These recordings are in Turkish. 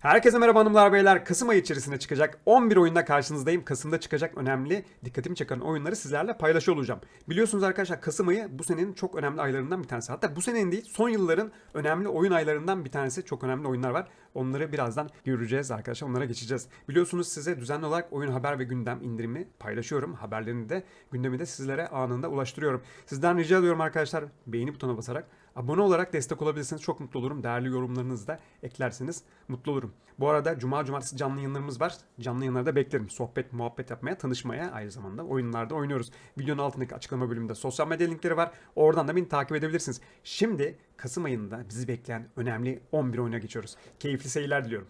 Herkese merhaba hanımlar beyler. Kasım ayı içerisinde çıkacak 11 oyunda karşınızdayım. Kasım'da çıkacak önemli, dikkatimi çeken oyunları sizlerle paylaşıyor olacağım. Biliyorsunuz arkadaşlar Kasım ayı bu senenin çok önemli aylarından bir tanesi. Hatta bu senenin değil son yılların önemli oyun aylarından bir tanesi. Çok önemli oyunlar var. Onları birazdan göreceğiz arkadaşlar. Onlara geçeceğiz. Biliyorsunuz size düzenli olarak oyun haber ve gündem indirimi paylaşıyorum. Haberlerini de gündemi de sizlere anında ulaştırıyorum. Sizden rica ediyorum arkadaşlar beğeni butonuna basarak abone olarak destek olabilirsiniz. Çok mutlu olurum. Değerli yorumlarınızı da eklerseniz mutlu olurum. Bu arada cuma cumartesi canlı yayınlarımız var. Canlı yayınlarda beklerim. Sohbet, muhabbet yapmaya, tanışmaya aynı zamanda oyunlarda oynuyoruz. Videonun altındaki açıklama bölümünde sosyal medya linkleri var. Oradan da beni takip edebilirsiniz. Şimdi Kasım ayında bizi bekleyen önemli 11 oyuna geçiyoruz. Keyifli seyirler diliyorum.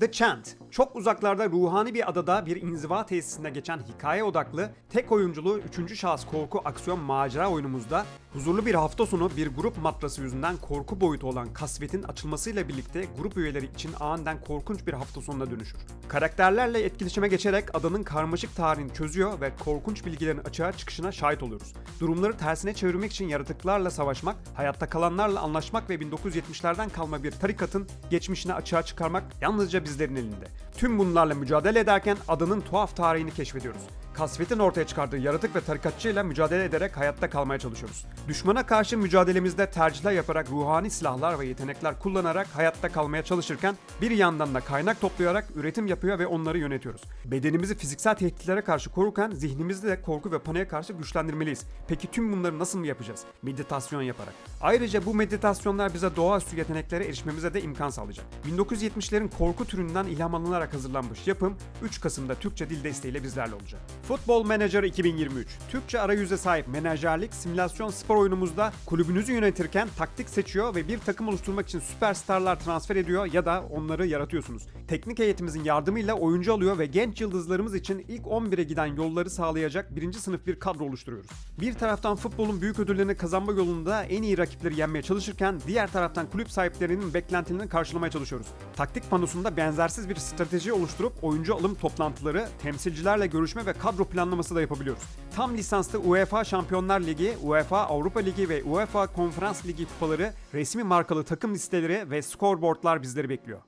The Chant, çok uzaklarda ruhani bir adada bir inziva tesisinde geçen hikaye odaklı, tek oyunculu 3. şahıs korku aksiyon macera oyunumuzda huzurlu bir hafta sonu bir grup matrası yüzünden korku boyutu olan kasvetin açılmasıyla birlikte grup üyeleri için aniden korkunç bir hafta sonuna dönüşür. Karakterlerle etkileşime geçerek adanın karmaşık tarihini çözüyor ve korkunç bilgilerin açığa çıkışına şahit oluyoruz. Durumları tersine çevirmek için yaratıklarla savaşmak, hayatta kalanlarla anlaşmak ve 1970'lerden kalma bir tarikatın geçmişini açığa çıkarmak yalnızca bizlerin elinde. Tüm bunlarla mücadele ederken adanın tuhaf tarihini keşfediyoruz. Kasvet'in ortaya çıkardığı yaratık ve tarikatçıyla mücadele ederek hayatta kalmaya çalışıyoruz. Düşmana karşı mücadelemizde tercihler yaparak ruhani silahlar ve yetenekler kullanarak hayatta kalmaya çalışırken bir yandan da kaynak toplayarak üretim yapıyor ve onları yönetiyoruz. Bedenimizi fiziksel tehditlere karşı korurken zihnimizi de korku ve paniğe karşı güçlendirmeliyiz. Peki tüm bunları nasıl mı yapacağız? Meditasyon yaparak. Ayrıca bu meditasyonlar bize doğaüstü yeteneklere erişmemize de imkan sağlayacak. 1970'lerin korku türünden ilham alınarak hazırlanmış yapım 3 Kasım'da Türkçe dil desteğiyle bizlerle olacak. Football Manager 2023 Türkçe arayüze sahip menajerlik simülasyon spor oyunumuzda kulübünüzü yönetirken taktik seçiyor ve bir takım oluşturmak için süperstarlar transfer ediyor ya da onları yaratıyorsunuz. Teknik heyetimizin yardımıyla oyuncu alıyor ve genç yıldızlarımız için ilk 11'e giden yolları sağlayacak birinci sınıf bir kadro oluşturuyoruz. Bir taraftan futbolun büyük ödüllerini kazanma yolunda en iyi rakipleri yenmeye çalışırken diğer taraftan kulüp sahiplerinin beklentilerini karşılamaya çalışıyoruz. Taktik panosunda benzersiz bir strateji oluşturup oyuncu alım toplantıları, temsilcilerle görüşme ve kadro planlaması da yapabiliyoruz. Tam lisanslı UEFA Şampiyonlar Ligi, UEFA Avrupa Ligi ve UEFA Konferans Ligi kupaları, resmi markalı takım listeleri ve scoreboardlar bizleri bekliyor.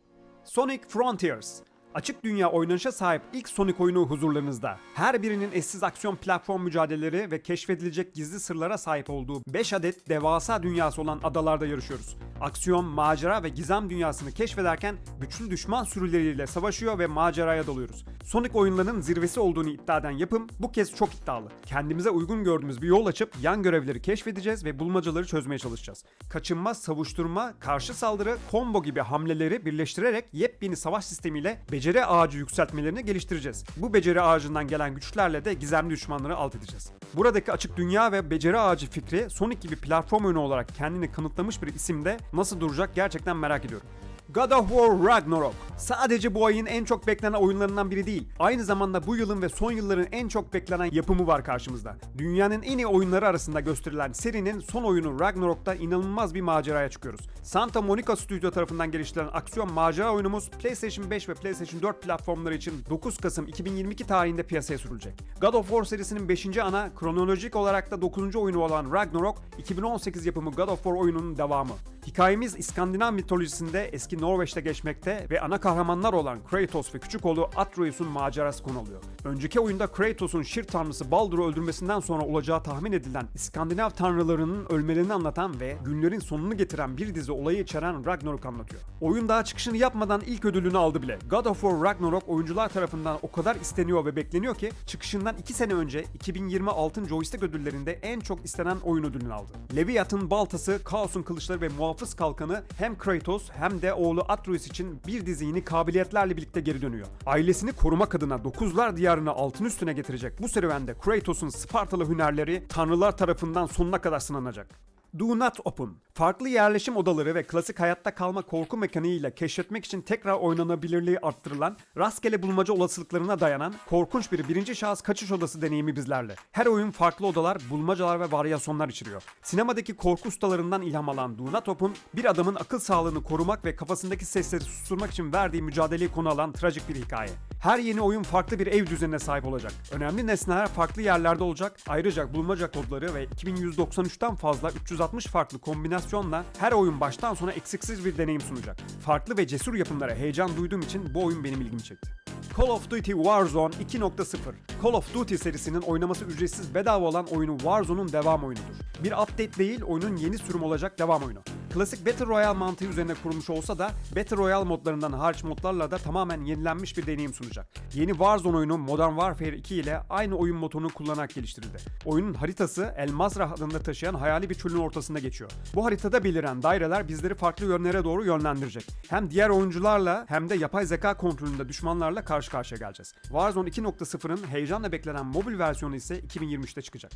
Sonic Frontiers Açık dünya oynanışa sahip ilk Sonic oyunu huzurlarınızda. Her birinin eşsiz aksiyon platform mücadeleleri ve keşfedilecek gizli sırlara sahip olduğu 5 adet devasa dünyası olan adalarda yarışıyoruz. Aksiyon, macera ve gizem dünyasını keşfederken güçlü düşman sürüleriyle savaşıyor ve maceraya dalıyoruz. Sonic oyunlarının zirvesi olduğunu iddia eden yapım bu kez çok iddialı. Kendimize uygun gördüğümüz bir yol açıp yan görevleri keşfedeceğiz ve bulmacaları çözmeye çalışacağız. Kaçınma, savuşturma, karşı saldırı, combo gibi hamleleri birleştirerek yepyeni savaş sistemiyle beceri ağacı yükseltmelerini geliştireceğiz. Bu beceri ağacından gelen güçlerle de gizemli düşmanları alt edeceğiz. Buradaki açık dünya ve beceri ağacı fikri Sonic gibi platform oyunu olarak kendini kanıtlamış bir isimde nasıl duracak gerçekten merak ediyorum. God of War Ragnarok sadece bu ayın en çok beklenen oyunlarından biri değil. Aynı zamanda bu yılın ve son yılların en çok beklenen yapımı var karşımızda. Dünyanın en iyi oyunları arasında gösterilen serinin son oyunu Ragnarok'ta inanılmaz bir maceraya çıkıyoruz. Santa Monica Studio tarafından geliştirilen aksiyon macera oyunumuz PlayStation 5 ve PlayStation 4 platformları için 9 Kasım 2022 tarihinde piyasaya sürülecek. God of War serisinin 5. ana, kronolojik olarak da 9. oyunu olan Ragnarok, 2018 yapımı God of War oyununun devamı. Hikayemiz İskandinav mitolojisinde eski Norveç'te geçmekte ve ana kahramanlar olan Kratos ve küçük oğlu Atreus'un macerası konu alıyor. Önceki oyunda Kratos'un Şir tanrısı Baldur'u öldürmesinden sonra olacağı tahmin edilen İskandinav tanrılarının ölmelerini anlatan ve günlerin sonunu getiren bir dizi olayı içeren Ragnarok anlatıyor. Oyun daha çıkışını yapmadan ilk ödülünü aldı bile. God of War Ragnarok oyuncular tarafından o kadar isteniyor ve bekleniyor ki çıkışından 2 sene önce 2020 Altın Joystick ödüllerinde en çok istenen oyun ödülünü aldı. Leviathan baltası, Kaos'un kılıçları ve muhafız kalkanı hem Kratos hem de oğlu Atreus için bir dizi yeni kabiliyetlerle birlikte geri dönüyor. Ailesini korumak adına Dokuzlar Diyarı'nı altın üstüne getirecek bu serüvende Kratos'un Spartalı hünerleri tanrılar tarafından sonuna kadar sınanacak. Do Not Open. Farklı yerleşim odaları ve klasik hayatta kalma korku mekaniğiyle keşfetmek için tekrar oynanabilirliği arttırılan, rastgele bulmaca olasılıklarına dayanan korkunç bir birinci şahıs kaçış odası deneyimi bizlerle. Her oyun farklı odalar, bulmacalar ve varyasyonlar içeriyor. Sinemadaki korku ustalarından ilham alan Do Not Open, bir adamın akıl sağlığını korumak ve kafasındaki sesleri susturmak için verdiği mücadeleyi konu alan trajik bir hikaye. Her yeni oyun farklı bir ev düzenine sahip olacak. Önemli nesneler farklı yerlerde olacak. Ayrıca bulmaca kodları ve 2193'ten fazla 360 360 farklı kombinasyonla her oyun baştan sona eksiksiz bir deneyim sunacak. Farklı ve cesur yapımlara heyecan duyduğum için bu oyun benim ilgimi çekti. Call of Duty Warzone 2.0 Call of Duty serisinin oynaması ücretsiz bedava olan oyunu Warzone'un devam oyunudur. Bir update değil, oyunun yeni sürüm olacak devam oyunu. Klasik Battle Royale mantığı üzerine kurulmuş olsa da Battle Royale modlarından hariç modlarla da tamamen yenilenmiş bir deneyim sunacak. Yeni Warzone oyunu Modern Warfare 2 ile aynı oyun motorunu kullanarak geliştirildi. Oyunun haritası El Mazrah adını taşıyan hayali bir çölün ortasında geçiyor. Bu haritada beliren daireler bizleri farklı yönlere doğru yönlendirecek. Hem diğer oyuncularla hem de yapay zeka kontrolünde düşmanlarla karşı karşıya geleceğiz. Warzone 2.0'ın heyecanla beklenen mobil versiyonu ise 2023'te çıkacak.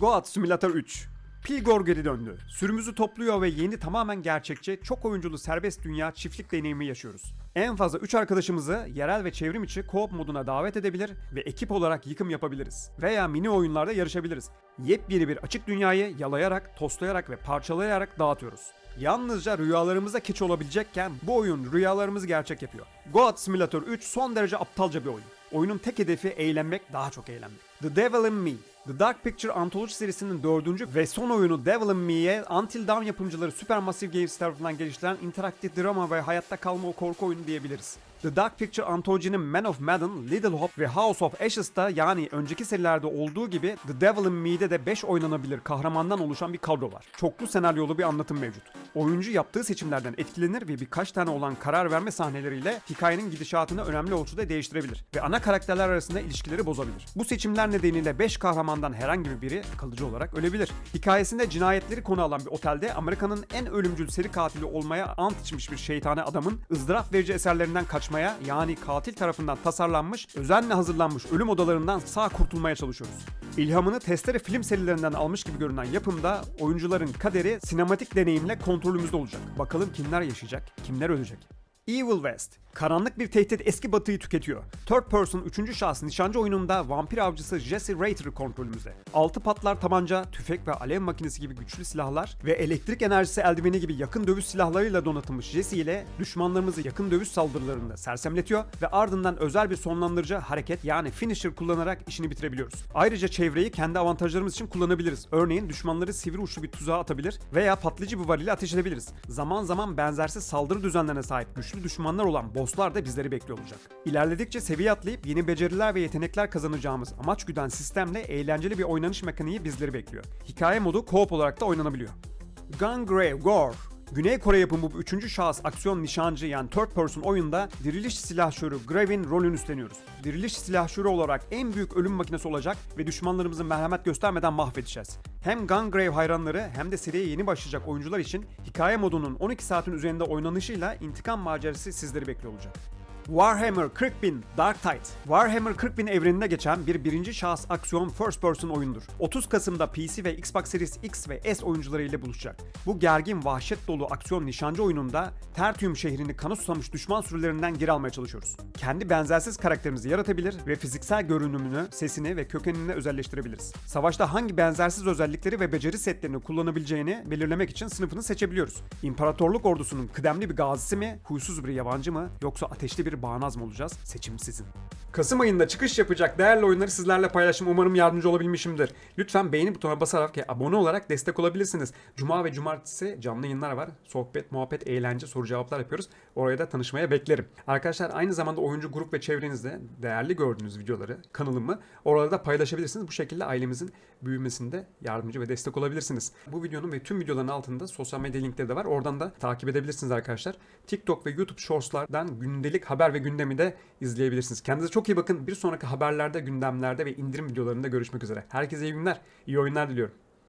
Goat Simulator 3 Pilgor geri döndü. Sürümüzü topluyor ve yeni tamamen gerçekçi, çok oyunculu serbest dünya çiftlik deneyimi yaşıyoruz. En fazla 3 arkadaşımızı yerel ve çevrim içi co-op moduna davet edebilir ve ekip olarak yıkım yapabiliriz. Veya mini oyunlarda yarışabiliriz. Yepyeni bir açık dünyayı yalayarak, toslayarak ve parçalayarak dağıtıyoruz. Yalnızca rüyalarımıza keç olabilecekken bu oyun rüyalarımızı gerçek yapıyor. Goat Simulator 3 son derece aptalca bir oyun. Oyunun tek hedefi eğlenmek, daha çok eğlenmek. The Devil in Me The Dark Picture Anthology serisinin dördüncü ve son oyunu Devil in Me'ye Until Dawn yapımcıları Supermassive Games tarafından geliştirilen interaktif drama ve hayatta kalma o korku oyunu diyebiliriz. The Dark Picture Anthology'nin Man of Madden, Little Hope ve House of Ashes'ta yani önceki serilerde olduğu gibi The Devil in Me'de de 5 oynanabilir kahramandan oluşan bir kadro var. Çoklu senaryolu bir anlatım mevcut. Oyuncu yaptığı seçimlerden etkilenir ve birkaç tane olan karar verme sahneleriyle hikayenin gidişatını önemli ölçüde değiştirebilir ve ana karakterler arasında ilişkileri bozabilir. Bu seçimler nedeniyle 5 kahramandan herhangi biri kalıcı olarak ölebilir. Hikayesinde cinayetleri konu alan bir otelde Amerika'nın en ölümcül seri katili olmaya ant içmiş bir şeytane adamın ızdırap verici eserlerinden kaçmaya yani katil tarafından tasarlanmış, özenle hazırlanmış ölüm odalarından sağ kurtulmaya çalışıyoruz. İlhamını testere film serilerinden almış gibi görünen yapımda oyuncuların kaderi sinematik deneyimle kontrolümüzde olacak. Bakalım kimler yaşayacak, kimler ölecek. Evil West. Karanlık bir tehdit eski batıyı tüketiyor. Third person 3. şahıs nişancı oyununda vampir avcısı Jesse Rater kontrolümüzde. Altı patlar tabanca, tüfek ve alev makinesi gibi güçlü silahlar ve elektrik enerjisi eldiveni gibi yakın dövüş silahlarıyla donatılmış Jesse ile düşmanlarımızı yakın dövüş saldırılarında sersemletiyor ve ardından özel bir sonlandırıcı hareket yani finisher kullanarak işini bitirebiliyoruz. Ayrıca çevreyi kendi avantajlarımız için kullanabiliriz. Örneğin düşmanları sivri uçlu bir tuzağa atabilir veya patlayıcı bir varil ateş edebiliriz. Zaman zaman benzersiz saldırı düzenlerine sahip güçlü düşmanlar olan bosslar da bizleri bekliyor olacak. İlerledikçe seviye atlayıp yeni beceriler ve yetenekler kazanacağımız amaç güden sistemle eğlenceli bir oynanış mekaniği bizleri bekliyor. Hikaye modu co-op olarak da oynanabiliyor. Gungrave Gore Güney Kore yapımı bu üçüncü şahıs aksiyon nişancı yani third person oyunda diriliş silahşörü Grave'in rolünü üstleniyoruz. Diriliş silahşörü olarak en büyük ölüm makinesi olacak ve düşmanlarımızı merhamet göstermeden mahvedeceğiz. Hem Gungrave hayranları hem de seriye yeni başlayacak oyuncular için hikaye modunun 12 saatin üzerinde oynanışıyla intikam macerası sizleri bekliyor olacak. Warhammer 40.000 Dark Tide Warhammer 40.000 evreninde geçen bir birinci şahıs aksiyon first person oyundur. 30 Kasım'da PC ve Xbox Series X ve S oyuncuları ile buluşacak. Bu gergin vahşet dolu aksiyon nişancı oyununda Tertium şehrini kana susamış düşman sürülerinden geri almaya çalışıyoruz. Kendi benzersiz karakterimizi yaratabilir ve fiziksel görünümünü, sesini ve kökenini özelleştirebiliriz. Savaşta hangi benzersiz özellikleri ve beceri setlerini kullanabileceğini belirlemek için sınıfını seçebiliyoruz. İmparatorluk ordusunun kıdemli bir gazisi mi, huysuz bir yabancı mı yoksa ateşli bir bağnaz mı olacağız? Seçim sizin. Kasım ayında çıkış yapacak değerli oyunları sizlerle paylaşım. Umarım yardımcı olabilmişimdir. Lütfen beğeni butonuna basarak ve abone olarak destek olabilirsiniz. Cuma ve cumartesi canlı yayınlar var. Sohbet, muhabbet, eğlence, soru cevaplar yapıyoruz. Oraya da tanışmaya beklerim. Arkadaşlar aynı zamanda oyuncu grup ve çevrenizde değerli gördüğünüz videoları, kanalımı orada da paylaşabilirsiniz. Bu şekilde ailemizin büyümesinde yardımcı ve destek olabilirsiniz. Bu videonun ve tüm videoların altında sosyal medya linkleri de var. Oradan da takip edebilirsiniz arkadaşlar. TikTok ve YouTube Shorts'lardan gündelik haber ve gündemi de izleyebilirsiniz. Kendinize çok iyi bakın. Bir sonraki haberlerde, gündemlerde ve indirim videolarında görüşmek üzere. Herkese iyi günler, iyi oyunlar diliyorum.